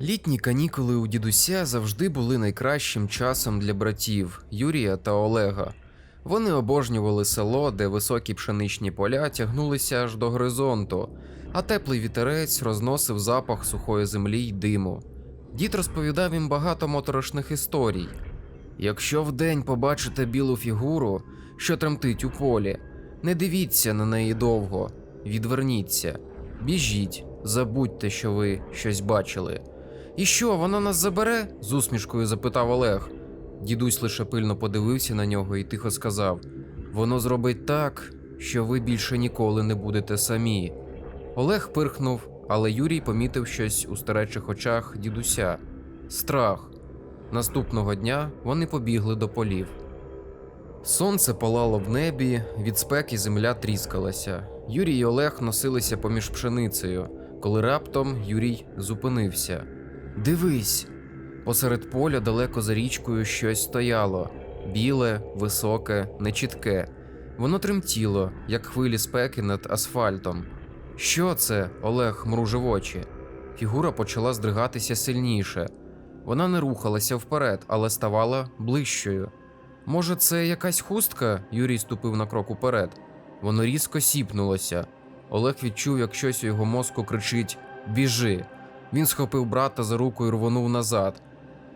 Літні канікули у дідуся завжди були найкращим часом для братів Юрія та Олега. Вони обожнювали село, де високі пшеничні поля тягнулися аж до горизонту, а теплий вітерець розносив запах сухої землі й диму. Дід розповідав їм багато моторошних історій. Якщо вдень побачите білу фігуру, що тремтить у полі, не дивіться на неї довго, відверніться, біжіть, забудьте, що ви щось бачили. І що, вона нас забере? з усмішкою запитав Олег. Дідусь лише пильно подивився на нього і тихо сказав: Воно зробить так, що ви більше ніколи не будете самі. Олег пирхнув, але Юрій помітив щось у старечих очах дідуся страх. Наступного дня вони побігли до полів. Сонце палало в небі, від спеки земля тріскалася. Юрій і Олег носилися поміж пшеницею, коли раптом Юрій зупинився. Дивись! Посеред поля далеко за річкою щось стояло біле, високе, нечітке. Воно тремтіло, як хвилі спеки над асфальтом. Що це? Олег мружив очі. Фігура почала здригатися сильніше. Вона не рухалася вперед, але ставала ближчою. Може, це якась хустка? Юрій ступив на крок уперед. Воно різко сіпнулося. Олег відчув, як щось у його мозку кричить Біжи. Він схопив брата за руку і рвонув назад.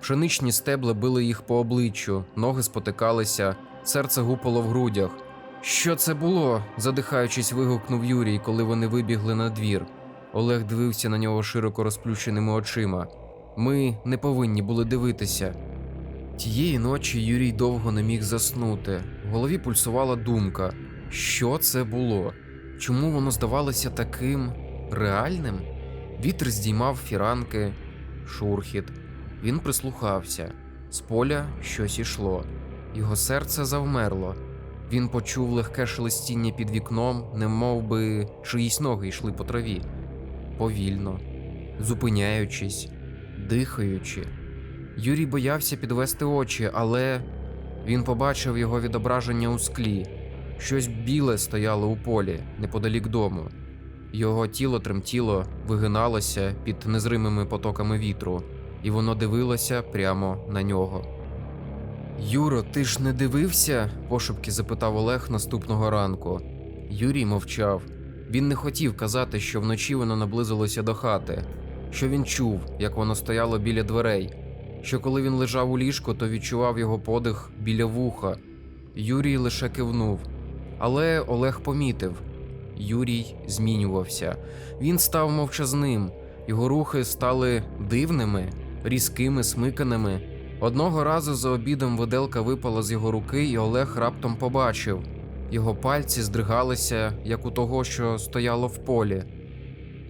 Пшеничні стебли били їх по обличчю, ноги спотикалися, серце гупало в грудях. Що це було? задихаючись, вигукнув Юрій, коли вони вибігли на двір. Олег дивився на нього широко розплющеними очима. Ми не повинні були дивитися. Тієї ночі Юрій довго не міг заснути. В голові пульсувала думка: що це було? Чому воно здавалося таким реальним? Вітер здіймав фіранки, шурхіт. Він прислухався. З поля щось ішло. Його серце завмерло. Він почув легке шелестіння під вікном, немов би чиїсь ноги йшли по траві. Повільно, зупиняючись, дихаючи. Юрій боявся підвести очі, але він побачив його відображення у склі. Щось біле стояло у полі неподалік дому. Його тіло тремтіло, вигиналося під незримими потоками вітру, і воно дивилося прямо на нього. Юро, ти ж не дивився? пошепки запитав Олег наступного ранку. Юрій мовчав. Він не хотів казати, що вночі воно наблизилося до хати, що він чув, як воно стояло біля дверей, що коли він лежав у ліжку, то відчував його подих біля вуха. Юрій лише кивнув. Але Олег помітив. Юрій змінювався. Він став мовчазним, його рухи стали дивними, різкими, смиканими. Одного разу за обідом виделка випала з його руки, і Олег раптом побачив. Його пальці здригалися, як у того, що стояло в полі.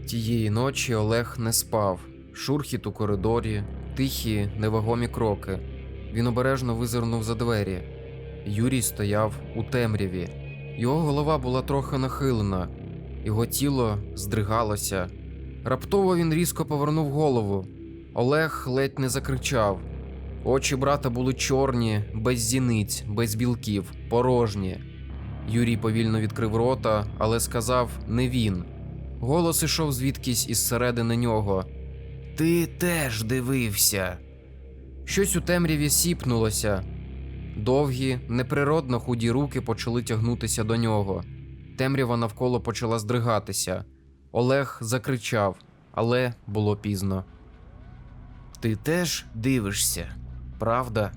Тієї ночі Олег не спав. Шурхіт у коридорі, тихі, невагомі кроки. Він обережно визирнув за двері. Юрій стояв у темряві. Його голова була трохи нахилена, його тіло здригалося. Раптово він різко повернув голову. Олег ледь не закричав. Очі брата були чорні, без зіниць, без білків, порожні. Юрій повільно відкрив рота, але сказав не він. Голос ішов звідкись із середини нього. Ти теж дивився. Щось у темряві сіпнулося. Довгі, неприродно худі руки почали тягнутися до нього. Темрява навколо почала здригатися. Олег закричав, але було пізно. Ти теж дивишся, правда?